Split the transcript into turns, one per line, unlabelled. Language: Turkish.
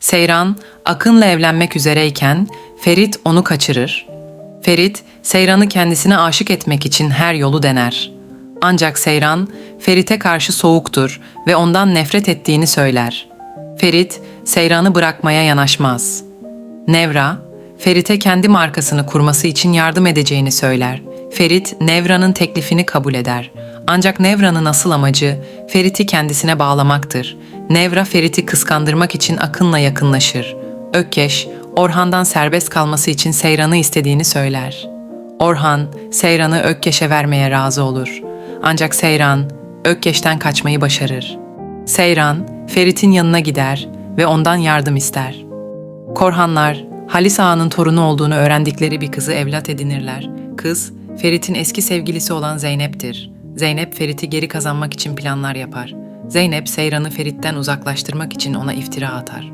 Seyran, Akın'la evlenmek üzereyken Ferit onu kaçırır. Ferit, Seyran'ı kendisine aşık etmek için her yolu dener. Ancak Seyran, Ferit'e karşı soğuktur ve ondan nefret ettiğini söyler. Ferit, Seyran'ı bırakmaya yanaşmaz. Nevra, Ferit'e kendi markasını kurması için yardım edeceğini söyler. Ferit, Nevra'nın teklifini kabul eder. Ancak Nevra'nın asıl amacı Ferit'i kendisine bağlamaktır. Nevra Ferit'i kıskandırmak için Akın'la yakınlaşır. Ökkeş, Orhan'dan serbest kalması için Seyran'ı istediğini söyler. Orhan, Seyran'ı Ökkeş'e vermeye razı olur. Ancak Seyran, Ökkeş'ten kaçmayı başarır. Seyran, Ferit'in yanına gider ve ondan yardım ister. Korhanlar, Halis Ağa'nın torunu olduğunu öğrendikleri bir kızı evlat edinirler. Kız, Ferit'in eski sevgilisi olan Zeynep'tir. Zeynep, Ferit'i geri kazanmak için planlar yapar. Zeynep, Seyran'ı Ferit'ten uzaklaştırmak için ona iftira atar.